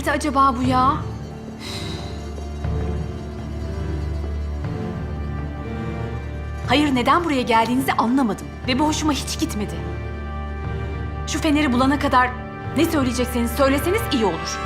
Nerede acaba bu ya? Hayır neden buraya geldiğinizi anlamadım. Ve bu hoşuma hiç gitmedi. Şu feneri bulana kadar ne söyleyecekseniz söyleseniz iyi olur.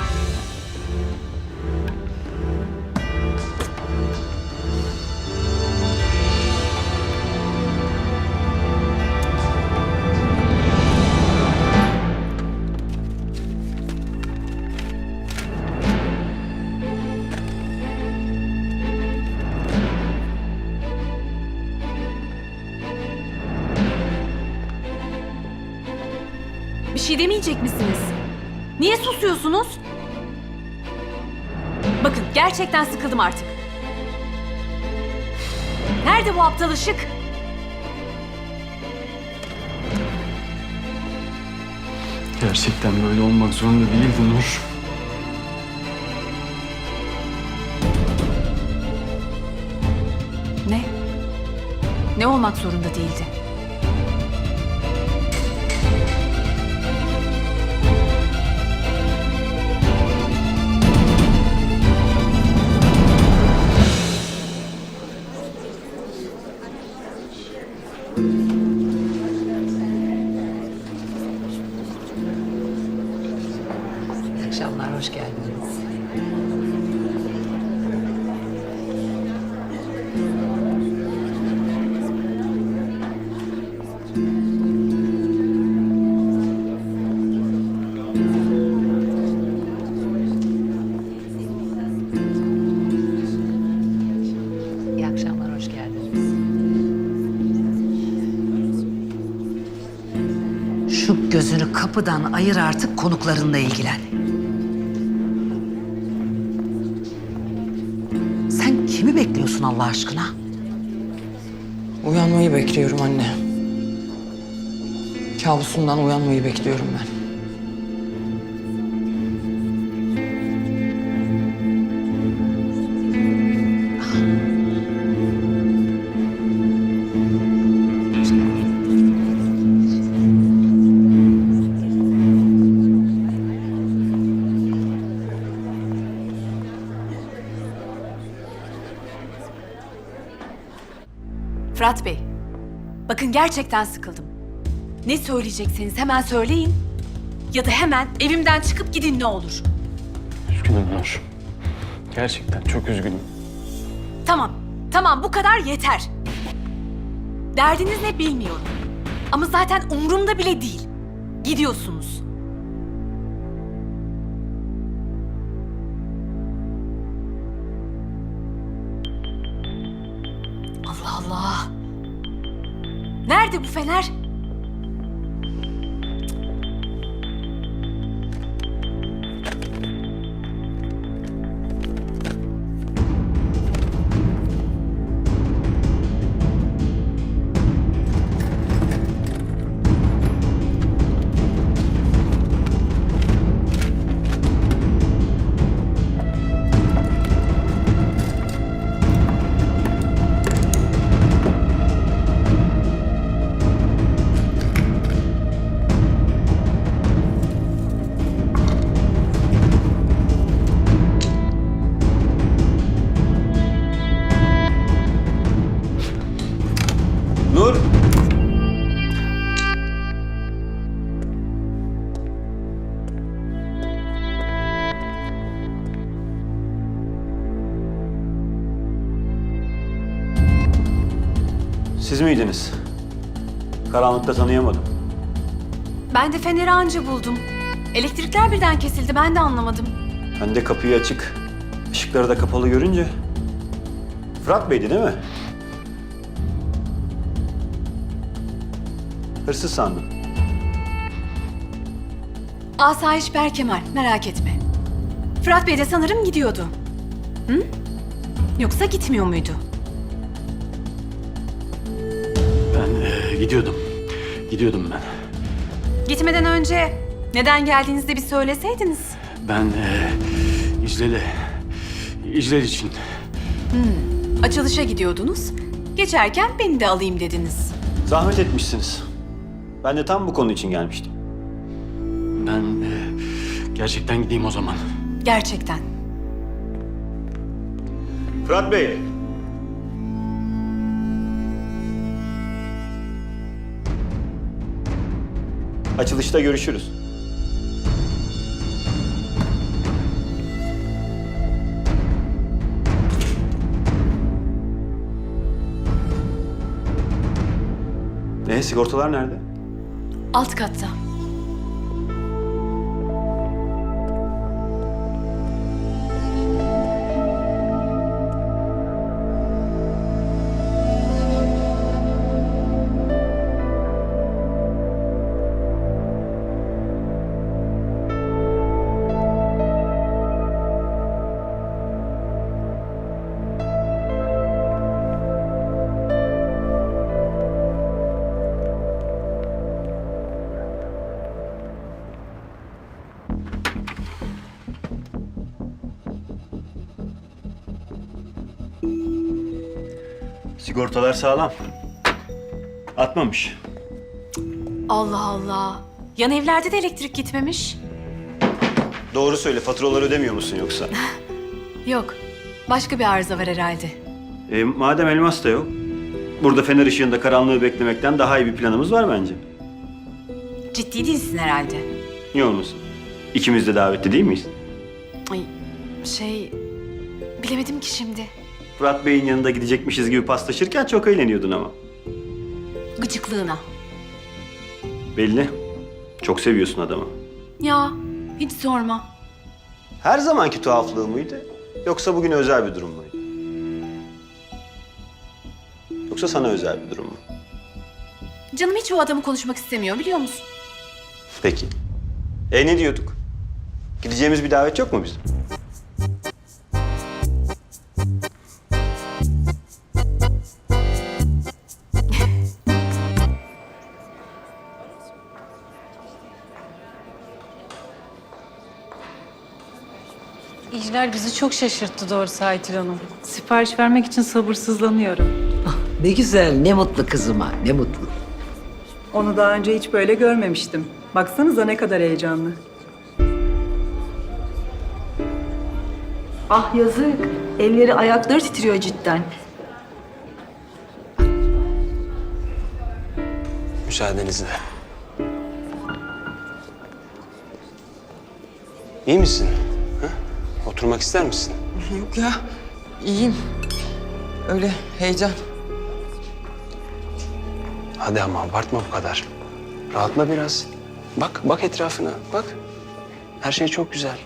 Şey demeyecek misiniz? Niye susuyorsunuz? Bakın gerçekten sıkıldım artık. Nerede bu aptal ışık? Gerçekten böyle olmak zorunda değildi Nur. Ne? Ne olmak zorunda değildi? Akşamlar, hoş geldiniz. İyi. Şu gözünü kapıdan ayır artık konuklarınla ilgilen. Kimi bekliyorsun Allah aşkına? Uyanmayı bekliyorum anne. Kabusundan uyanmayı bekliyorum ben. Fırat Bey, bakın gerçekten sıkıldım. Ne söyleyecekseniz hemen söyleyin. Ya da hemen evimden çıkıp gidin ne olur. Üzgünüm Nur. Gerçekten çok üzgünüm. Tamam, tamam bu kadar yeter. Derdiniz ne bilmiyorum. Ama zaten umurumda bile değil. Gidiyorsunuz. Nerede bu fener? Siz miydiniz? Karanlıkta tanıyamadım. Ben de feneri anca buldum. Elektrikler birden kesildi ben de anlamadım. Ben de kapıyı açık, ışıkları da kapalı görünce... Fırat Bey'di değil mi? Hırsız sandım. Asayiş Berkemal, merak etme. Fırat Bey de sanırım gidiyordu. Hı? Yoksa gitmiyor muydu? Gidiyordum. Gidiyordum ben. Gitmeden önce neden geldiğinizi de bir söyleseydiniz. Ben eee İclel'e, İclel için Açılışa gidiyordunuz. Geçerken beni de alayım dediniz. Zahmet etmişsiniz. Ben de tam bu konu için gelmiştim. ben eee, gerçekten gideyim o zaman. Gerçekten. Fırat Bey. Açılışta görüşürüz. Ne sigortalar nerede? Alt katta. Sigortalar sağlam. Atmamış. Allah Allah. Yan evlerde de elektrik gitmemiş. Doğru söyle faturaları ödemiyor musun yoksa? Yok. Başka bir arıza var herhalde. E, madem elmas da yok, burada fener ışığında karanlığı beklemekten daha iyi bir planımız var bence. Ciddi değilsin herhalde. Niye olmasın? İkimiz de davetli değil miyiz? Ay şey... Bilemedim ki şimdi. Fırat Bey'in yanında gidecekmişiz gibi paslaşırken çok eğleniyordun ama. Gıcıklığına. Belli. Çok seviyorsun adamı. Ya hiç sorma. Her zamanki tuhaflığı mıydı? Yoksa bugün özel bir durum muydu? Yoksa sana özel bir durum mu? Canım hiç o adamı konuşmak istemiyor biliyor musun? Peki. E ne diyorduk? Gideceğimiz bir davet yok mu bizim? İcler bizi çok şaşırttı doğrusu Aytül Hanım. Sipariş vermek için sabırsızlanıyorum. Ne güzel, ne mutlu kızıma, ne mutlu. Onu daha önce hiç böyle görmemiştim. Baksanıza ne kadar heyecanlı. Ah yazık. Elleri ayakları titriyor cidden. Müsaadenizle. İyi misin? Oturmak ister misin? Yok ya. iyiyim. Öyle heyecan. Hadi ama abartma bu kadar. Rahatla biraz. Bak, bak etrafına, bak. Her şey çok güzel.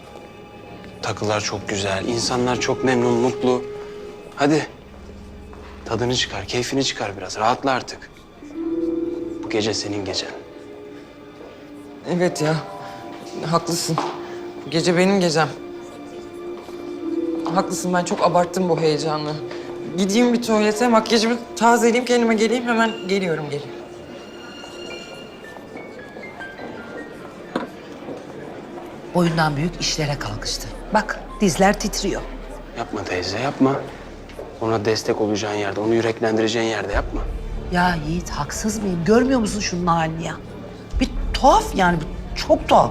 Takılar çok güzel, insanlar çok memnun, mutlu. Hadi. Tadını çıkar, keyfini çıkar biraz. Rahatla artık. Bu gece senin gecen. Evet ya. Haklısın. Bu gece benim gecem. Haklısın ben çok abarttım bu heyecanı. Gideyim bir tuvalete, makyajımı tazeleyeyim, kendime geleyim. Hemen geliyorum, geliyorum. Boyundan büyük işlere kalkıştı. Bak dizler titriyor. Yapma teyze, yapma. Ona destek olacağın yerde, onu yüreklendireceğin yerde yapma. Ya Yiğit haksız mıyım? Görmüyor musun şunun halini ya? Bir tuhaf yani, bir- çok tuhaf.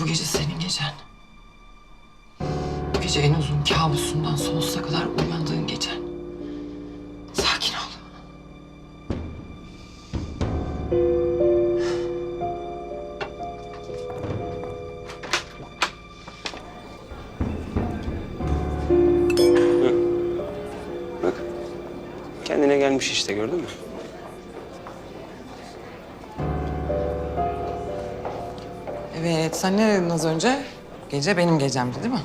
Bu gece senin gecen. Bu gece en uzun kabusundan sonsuza kadar uyandığın gecen. Sakin ol. Bak. Kendine gelmiş işte gördün mü? Evet, sen ne dedin az önce? Gece benim gecemdi değil mi?